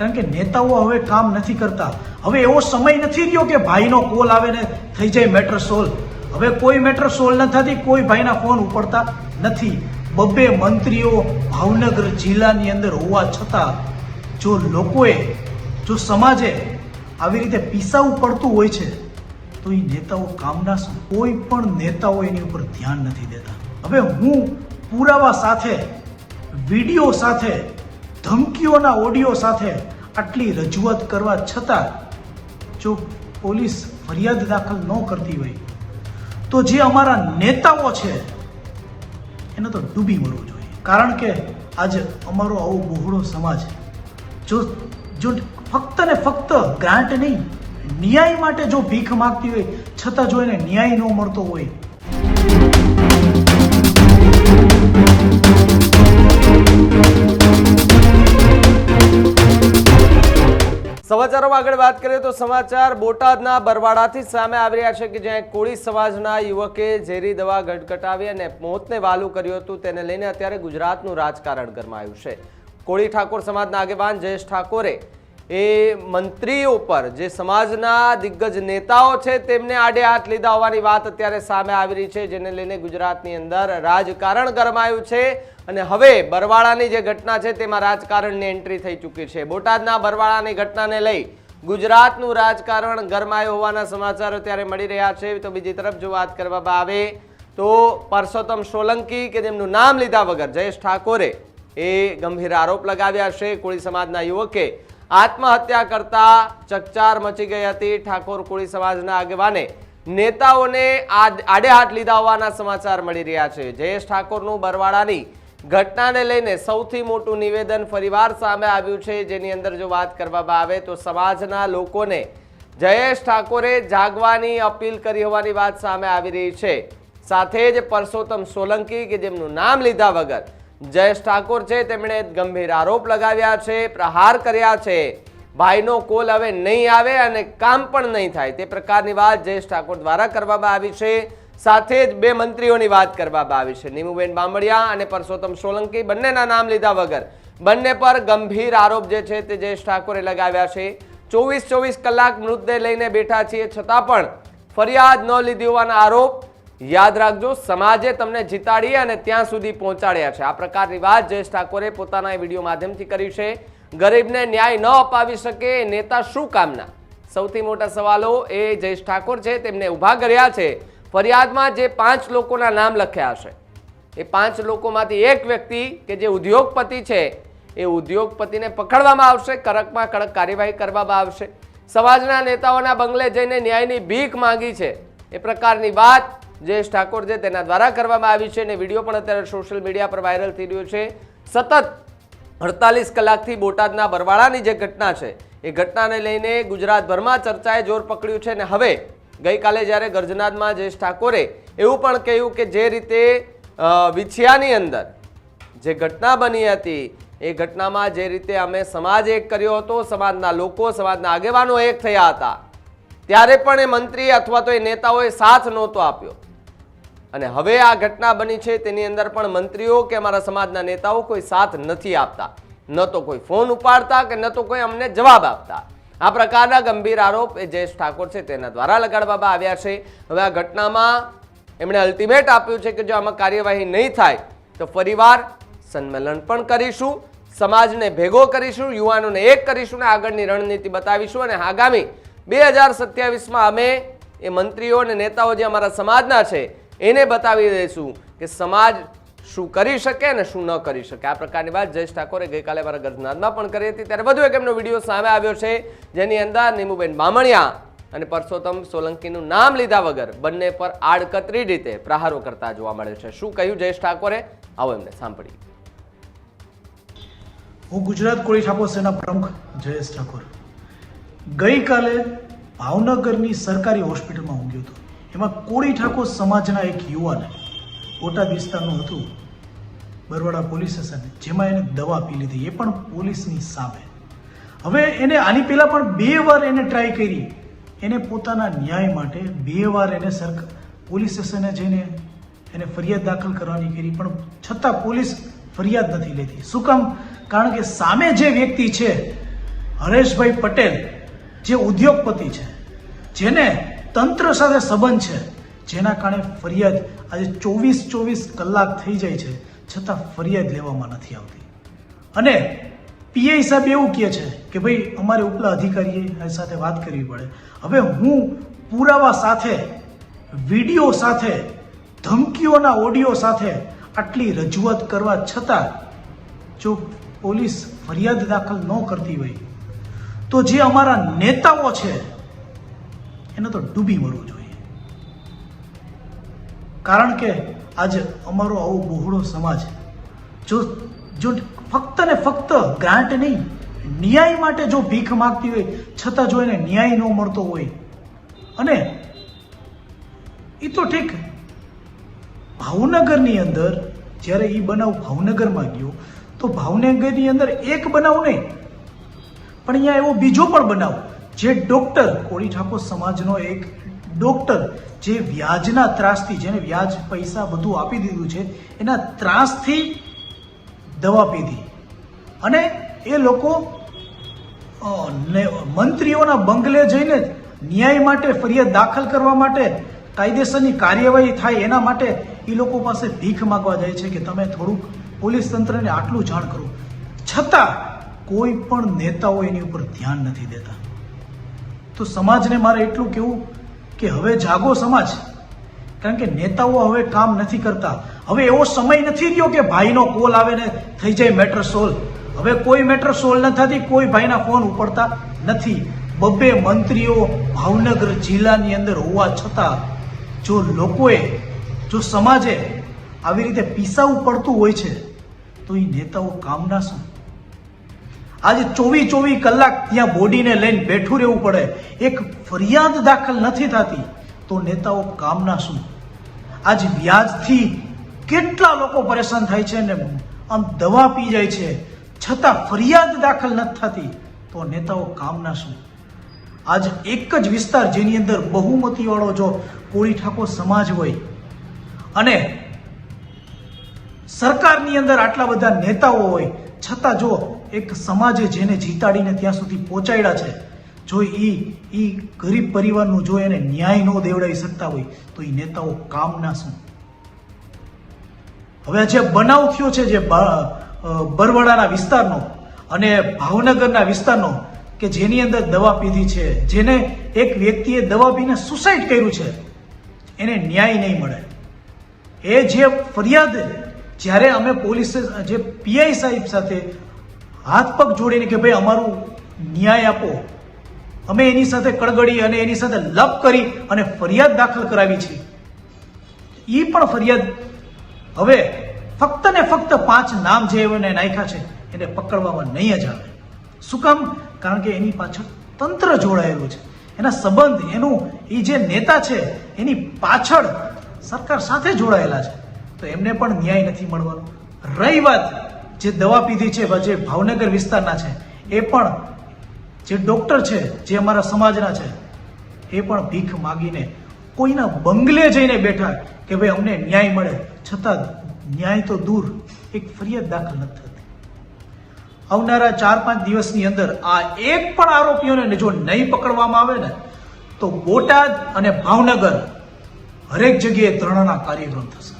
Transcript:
કારણ કે નેતાઓ હવે કામ નથી કરતા. હવે એવો સમય નથી રહ્યો કે ભાઈનો કોલ આવે ને થઈ જાય મેટર સોલ્વ હવે કોઈ મેટર સોલ્વ ન થતી, કોઈ ભાઈના ફોન ઉપડતા નથી. બબ્બે મંત્રીઓ ભાવનગર જિલ્લાની અંદર હોવા છતાં જો લોકોએ, જો સમાજે આવી રીતે પીસાવું પડતું હોય છે, તો એ નેતાઓ કામના કોઈ પણ નેતાઓ એની ઉપર ધ્યાન નથી દેતા. હવે હું પુરાવા સાથે, વીડિયો સાથે ધમકીઓના ઓડિયો સાથે આટલી રજૂઆત કરવા છતાં જો પોલીસ ફરિયાદ દાખલ ન કરતી હોય, તો જે અમારા નેતાઓ છે, એને તો ડૂબી મરવું જોઈએ. કારણ કે આજે અમારો આવો બહોળો સમાજ જો જો ફક્ત ને ફક્ત ગ્રાન્ટ નહીં, ન્યાય માટે જો ભીખ માગતી હોય, છતાં જો એને ન્યાય ન મળતો હોય. સમાચારોમાં આગળ વાત કરીએ તો સમાચાર બોટાદના બરવાડાથી સામે આવી રહ્યા છે કે જ્યાં કોળી સમાજના યુવકે ઝેરી દવા ગટગટાવી અને મોતને વાલું કર્યું હતું તેને લઈને અત્યારે ગુજરાતનું રાજકારણ ગરમાયું છે. કોળી ઠાકોર સમાજના આગેવાન જયેશ ઠાકોરે એ મંત્રીઓ પર જે સમાજના દિગ્ગજ નેતાઓ છે તેમને આડે હાથ લીધા હોવાની વાત અત્યારે સામે આવી રહી છે, જેને લઈને ગુજરાતની અંદર રાજકારણ ગરમાયું છે. અને હવે બરવાળાની જે ઘટના છે તેમાં રાજકારણની એન્ટ્રી થઈ ચૂકી છે. બોટાદના બરવાળાની ઘટનાને લઈ ગુજરાતનું રાજકારણ ગરમાયું હોવાના સમાચારો અત્યારે મળી રહ્યા છે. તો બીજી તરફ જો વાત કરવામાં આવે તો પરસોત્તમ સોલંકી કે તેમનું નામ લીધા વગર જયેશ ઠાકોરે એ ગંભીર આરોપ લગાવ્યા છે. કોળી સમાજના યુવકે આત્મહત્યા કરતા ચકચાર મચી ગઈ હતી. ઠાકોર કોળી સમાજના આગેવાને નેતાઓને આડે હાથ લીધા હોવાના સમાચાર મળી રહ્યા છે. જયેશ ઠાકોરનું બરવાડાની ઘટનાને લઈને સૌથી મોટું નિવેદન ફરીવાર સામે આવ્યું છે. જેની અંદર જો વાત કરવામાં આવે તો સમાજના લોકોને જયેશ ઠાકોરે જાગવાની અપીલ કરી હોવાની વાત સામે આવી રહી છે. સાથે જ પરસોત્તમ સોલંકી, કે જેમનું નામ લીધા વગર જયેશ ઠાકોર છે, તેમણે ગંભીર આરોપ લગાવ્યા છે, પ્રહાર કર્યા છે. ભાઈનો કોલ હવે નહીં આવે અને કામ પણ નહીં થાય. તે પ્રકારની વાત જયેશ ઠાકોર દ્વારા કરવામાં આવી છે. સાથે જ બે મંત્રીઓની વાત કરવામાં આવી છે. નીમુબેન બામડિયા અને પરસોત્તમ સોલંકી બંનેના નામ લીધા વગર. બંને પર ગંભીર આરોપ જે છે તે જયેશ ઠાકોરે લગાવ્યા છે. ચોવીસ ચોવીસ કલાક મૃતદેહ લઈને બેઠા છીએ. છતાં પણ ફરિયાદ ન લીધી હોવાના આરોપ. યાદ રાખજો, સમાજે તમને જીતાડી અને ત્યાં સુધી પહોંચાડ્યા છે. આ પ્રકારની વાત જયેશ ઠાકોરે પોતાના વીડિયો માધ્યમથી કરી છે. ગરીબને ન્યાય ન અપાવી શકે નેતા શું કામના? સૌથી મોટા સવાલો એ જયેશ ઠાકોર છે. તેમને ઊભા કર્યા છે. ફરિયાદમાં જે પાંચ લોકોના નામ લખ્યા હશે, એ પાંચ લોકોમાંથી એક વ્યક્તિ કે જે ઉદ્યોગપતિ છે, એ ઉદ્યોગપતિને પકડવામાં આવશે, કડકમાં કડક કાર્યવાહી કરવામાં આવશે. સમાજના નેતાઓના બંગલે જઈને ન્યાયની ભીખ માંગી છે, એ પ્રકારની વાત જયેશ ઠાકોર છે તેના દ્વારા કરવામાં આવી છે અને વીડિયો પણ અત્યારે સોશિયલ મીડિયા પર વાયરલ થઈ રહ્યો છે. સતત અડતાલીસ કલાકથી બોટાદના બરવાળાની જે ઘટના છે, એ ઘટનાને લઈને ગુજરાતભરમાં ચર્ચાએ જોર પકડ્યું છે અને હવે ગઈકાલે જ્યારે ગર્જનાદમાં જયેશ ઠાકોરે એવું પણ કહ્યું કે જે રીતે વિછિયાની અંદર જે ઘટના બની હતી, એ ઘટનામાં જે રીતે અમે સમાજ એક કર્યો હતો, સમાજના લોકો, સમાજના આગેવાનો એક થયા હતા, ત્યારે પણ એ મંત્રી અથવા તો એ નેતાઓએ સાથ નહોતો આપ્યો. અને હવે આ ઘટના બની છે, તેની અંદર પણ મંત્રીઓ કે અમારા સમાજના નેતાઓ કોઈ સાથ નથી આપતા. ન તો કોઈ ફોન ઉપાડતા કે ન તો કોઈ અમને જવાબ આપતા. આ પ્રકારના ગંભીર આરોપ એ જયેશ ઠાકોર છે તેના દ્વારા લગાડવામાં આવ્યા છે. હવે આ ઘટનામાં એમણે અલ્ટિમેટ આપ્યું છે કે જો આમાં કાર્યવાહી નહીં થાય, તો ફરીવાર સંમેલન પણ કરીશું, સમાજને ભેગો કરીશું, યુવાનોને એક કરીશું ને આગળની રણનીતિ બતાવીશું અને આગામી બે હજાર સત્યાવીસમાં અમે એ મંત્રીઓ અને નેતાઓ જે અમારા સમાજના છે, એને બતાવી દઈશું કે સમાજ શું કરી શકે અને શું ન કરી શકે? આ પ્રકારની વાત જયેશ ઠાકોરે ગઈકાલે મારા ગજનાદમાં પણ કરી હતી. ત્યારે વધુ એક એમનો વીડિયો સામે આવ્યો છે, જેની અંદર નીમુબેન બામણિયા અને પરસોત્તમ સોલંકીનું નામ લીધા વગર બંને પર આડકતરી રીતે પ્રહારો કરતા જોવા મળે છે. શું કહ્યું જયેશ ઠાકોરે? આવો એમને સાંભળી હું ગુજરાત કોળી ઠાકોર સેના પ્રમુખ જયેશ ઠાકોર. ગઈકાલે ભાવનગરની સરકારી હોસ્પિટલમાં હું હતો. એમાં કોળી ઠાકોર સમાજના એક યુવાન બોટાદ વિસ્તારનું હતું. Barwada police station. જેમાં એને દવા પી લીધી. એ પણ પોલીસની સામે. હવે એને આની પહેલા પણ બે વાર એને ટ્રાય કરી. એને પોતાના ન્યાય માટે બે વાર એને સરકાર પોલીસ સ્ટેશને જઈને એને ફરિયાદ દાખલ કરવાની કરી. પણ છતાં પોલીસ ફરિયાદ નથી લેતી. શું કામ? કારણ કે સામે જે વ્યક્તિ છે, હરેશભાઈ પટેલ, જે ઉદ્યોગપતિ છે, જેને તંત્ર સાથે સંબંધ છે જેના કારણે ફરિયાદ આજે ચોવીસ ચોવીસ કલાક થઈ જાય છે, છતાં ફરિયાદ લેવામાં નથી આવતી. અને પીઆઈ સાહેબ એવું કહે છે કે ભાઈ, અમારે ઉપલા અધિકારીએ સાથે વાત કરવી પડે. હવે હું પુરાવા સાથે, વીડિયો સાથે, ધમકીઓના ઓડિયો સાથે આટલી રજૂઆત કરવા છતાં જો પોલીસ ફરિયાદ દાખલ ન કરતી હોય, તો જે અમારા નેતાઓ છે, એને તો ડૂબી મરવું જોઈએ. કારણ કે આજે અમારો આવો બહોળો સમાજ જો જો ફક્ત ને ફક્ત ગ્રાન્ટ નહીં, ન્યાય માટે જો ભીખ માગતી હોય, છતાં જો એને ન્યાય ન મળતો હોય. અને એ તો ઠીક, ભાવનગરની અંદર જ્યારે એ બનાવ ભાવનગરમાં ગયો, તો ભાવનગરની અંદર એક બનાવ નહીં, પણ અહીંયા એવો બીજો પણ બનાવ, જે ડોક્ટર કોળી ઠાકોર સમાજનો એક ડોક્ટર જે વ્યાજના ત્રાસથી, જેને વ્યાજ પૈસા બધું આપી દીધું છે, એના ત્રાસથી દવા પીધી. અને એ લોકો મંત્રીઓના બંગલે જઈને ન્યાય માટે ફરિયાદ દાખલ કરવા માટે કાયદેસરની કાર્યવાહી થાય એના માટે એ લોકો પાસે ભીખ માગવા જાય છે કે તમે થોડુંક પોલીસ તંત્રને આટલું જાણ કરો. છતાં કોઈ પણ નેતાઓ એની ઉપર ધ્યાન નથી દેતા. તો સમાજને મારે એટલું કહેવું કે હવે જાગો સમાજ. કારણ કે નેતાઓ હવે કામ નથી કરતા. હવે એવો સમય નથી રહ્યો કે ભાઈનો કોલ આવે ને થઈ જાય મેટર સોલ્વ. હવે કોઈ મેટર સોલ્વ ન થતી, કોઈ ભાઈના ફોન ઉપડતા નથી. બબ્બે મંત્રીઓ ભાવનગર જિલ્લાની અંદર હોવા છતાં જો લોકોએ, જો સમાજે આવી રીતે પીસાવું પડતું હોય છે, તો એ નેતાઓ કામના શું? આજે ચોવીસ ચોવીસ કલાક ત્યાં બોડીને લઈને બેઠું રહેવું પડે. એક ફરિયાદ દાખલ નથી થતી. તો નેતાઓ કામના શું? આજ વ્યાજથી કેટલા લોકો પરેશાન થાય છે ને આમ દવા પી જાય છે. છતાં ફરિયાદ દાખલ નથી થતી. તો નેતાઓ કામના શું? આજ એક જ વિસ્તાર જેની અંદર બહુમતીવાળો જો કોળી ઠાકોર સમાજ હોય અને સરકારની અંદર આટલા બધા નેતાઓ હોય, છતાં જો એક સમાજે જેને જીતાડીને ત્યાં સુધી પહોંચાડ્યા છે, જો એ એ ગરીબ પરિવારનું જો એને ન્યાય ન દેવડાવી શકતા હોય, તો એ નેતાઓ કામના શું? હવે જે બનાવ થયો છે જે બરવાડાના વિસ્તારનો અને ભાવનગરના વિસ્તારનો કે જેની અંદર દવા પીધી છે, જેને એક વ્યક્તિએ દવા પીને સુસાઇડ કર્યું છે, એને ન્યાય નહીં મળે. એ જે ફરિયાદ, જ્યારે અમે પોલીસ, જે પીઆઈ સાહેબ સાથે હાથ પગ જોડીને કે ભાઈ અમારું ન્યાય આપો. અમે એની સાથે કડગડી અને એની સાથે લપ કરી અને ફરિયાદ દાખલ કરાવી છે. એ પણ ફરિયાદ હવે ફક્ત ને ફક્ત પાંચ નામ જે એને નાખ્યા છે, એને પકડવામાં નહીં જ આવે. શું કામ? કારણ કે એની પાછળ તંત્ર જોડાયેલું છે. એના સંબંધ, એનું એ જે નેતા છે, એની પાછળ સરકાર સાથે જોડાયેલા છે. તો એમને પણ ન્યાય નથી મળવાનો. રહી વાત. જે દવા પીધી છે, જે ભાવનગર વિસ્તારના છે, એ પણ જે ડૉક્ટર છે, જે અમારા સમાજના છે, એ પણ ભીખ માગીને કોઈના બંગલે જઈને બેઠા કે ભાઈ અમને ન્યાય મળે. છતાં ન્યાય તો દૂર, એક ફરિયાદ દાખલ નથી થતી. આવનારા ચાર પાંચ દિવસની અંદર આ એક પણ આરોપીઓને જો નહીં પકડવામાં આવે ને, તો બોટાદ અને ભાવનગર હરેક જગ્યાએ ધરણાના કાર્યક્રમ થશે.